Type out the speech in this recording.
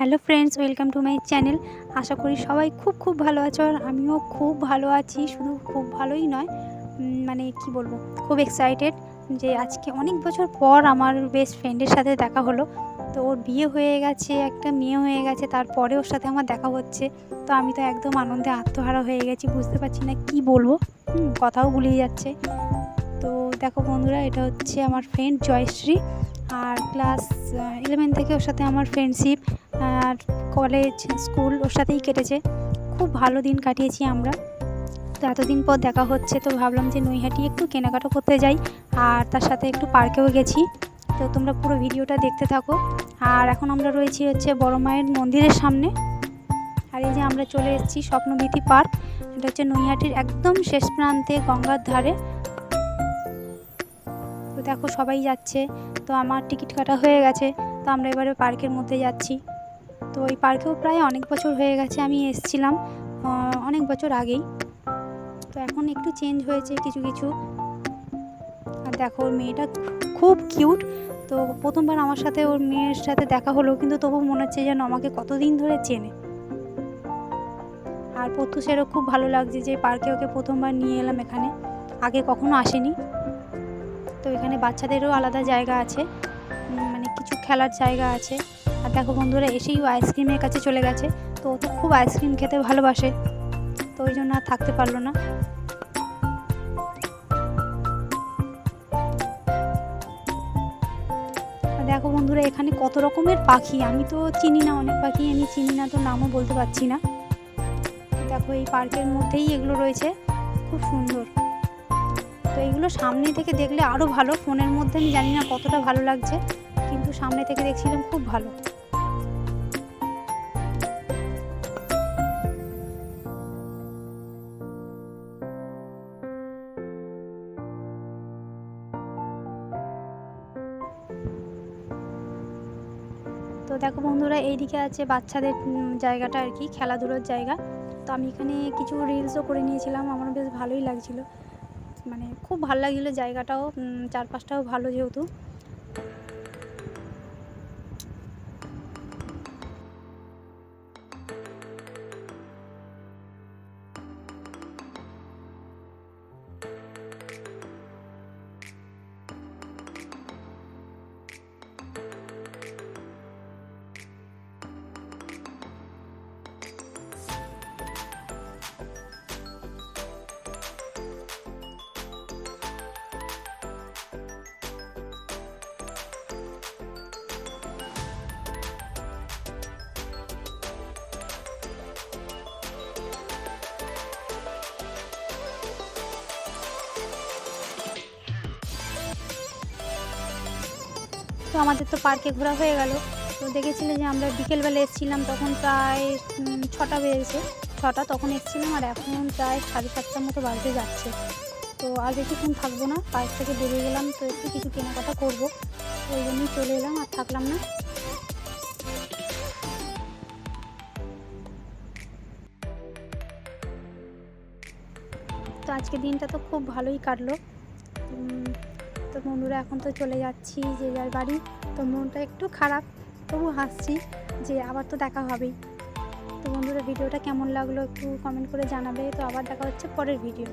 Hello friends, welcome to my channel. আশা করি সবাই খুব খুব ভালো আছো আর আমিও খুব ভালো আছি, শুধু খুব ভালোই নয় মানে কি বলব, খুব এক্সাইটেড যে আজকে অনেক বছর পর আমার বেস্ট ফ্রেন্ডের সাথে দেখা হলো। তো ওর বিয়ে হয়ে গেছে, একটা মেয়ে হয়ে গেছে, তারপরে ওর সাথে আমার দেখা হচ্ছে। তো আমি তো একদম আনন্দে আত্মহারা হয়ে গেছি, বুঝতে পারছি না কি বলব কথাও গুলিয়ে যাচ্ছে। তো দেখো বন্ধুরা, এটা হচ্ছে আমার ফ্রেন্ড জয়শ্রী। আর ক্লাস ইলেভেন থেকে ওর সাথে আমার ফ্রেন্ডশিপ আর কলেজ স্কুল ওর সাথেই কেটেছে। খুব ভালো দিন কাটিয়েছি আমরা। তো এতদিন পর দেখা হচ্ছে, তো ভাবলাম যে নৈহাটি একটু কেনাকাটা করতে যাই আর তার সাথে একটু পার্কেও গেছি। তো তোমরা পুরো ভিডিওটা দেখতে থাকো। আর এখন আমরা রয়েছি হচ্ছে বড় মায়ের মন্দিরের সামনে। আর এই যে আমরা চলে এসেছি স্বপ্নভীতি পার্ক। এটা হচ্ছে নৈহাটির একদম শেষ প্রান্তে গঙ্গার ধারে। তো দেখো সবাই যাচ্ছে। তো আমার টিকিট কাটা হয়ে গেছে, তো আমরা এবারে পার্কের মধ্যে যাচ্ছি। তো এই পার্কেও প্রায় অনেক বছর হয়ে গেছে আমি এসেছিলাম অনেক বছর আগেই। তো এখন একটু চেঞ্জ হয়েছে কিছু কিছু। আর দেখো, ওর মেয়েটা খুব কিউট তো প্রথমবার আমার সাথে ওর মেয়ের সাথে দেখা হলো, কিন্তু তবু মনে হচ্ছে যেন আমাকে কতদিন ধরে চেনে। আর প্রত্যুষেরও খুব ভালো লাগছে যে পার্কে ওকে প্রথমবার নিয়ে এলাম এখানে। আগে কখনো আসেনি। তো এখানে বাচ্চাদেরও আলাদা জায়গা আছে। মানে কিছু খেলার জায়গা আছে। আর দেখো বন্ধুরা, এসেই আইসক্রিমের কাছে চলে গেছে। তো ও তো খুব আইসক্রিম খেতে ভালোবাসে। তো ওই জন্য আর থাকতে পারল না। দেখো বন্ধুরা, এখানে কত রকমের পাখি। আমি তো চিনি না, অনেক পাখি আমি চিনি না, তো নামও বলতে পারছি না। দেখো এই পার্কের মধ্যেই এগুলো রয়েছে। খুব সুন্দর। তো এইগুলো সামনে থেকে দেখলে আরও ভালো। ফোনের মধ্যে আমি জানি না কতটা ভালো লাগছে, কিন্তু সামনে থেকে দেখছিলাম খুব ভালো। তো দেখো বন্ধুরা, এইদিকে আছে বাচ্চাদের জায়গাটা আর কি, খেলাধুলোর জায়গা। তো আমি এখানে কিছু রিলসও করে নিয়েছিলাম আমার বেশ ভালোই লাগছিল। মানে খুব ভালো লাগছিল জায়গাটাও চারপাশটাও ভালো যেহেতু। তো আমাদের তো পার্কে ঘোরা হয়ে গেল। তো দেখেছিলে যে আমরা বিকেলবেলা এসেছিলাম, তখন প্রায় ছটা বেজেছে। ছটা তখন এসেছিলাম আর এখন প্রায় সাড়ে সাতটার মতো বাড়িতে যাচ্ছে। তো আর বেশিক্ষণ থাকব না, পার্ক থেকে বেরিয়ে গেলাম, তো একটু কিছু কেনাকাটা করব। ওই জন্যই চলে এলাম আর থাকলাম না। তো আজকে দিনটা তো খুব ভালোই কাটলো। তো বন্ধুরা, এখন তো চলে যাচ্ছি যে যার বাড়ি। তো মনটা একটু খারাপ তবু হাসছি যে আবার তো দেখা হবেই। তো বন্ধুরা, ভিডিওটা কেমন লাগল একটু কমেন্ট করে জানাবে। তো আবার দেখা হচ্ছে পরের ভিডিও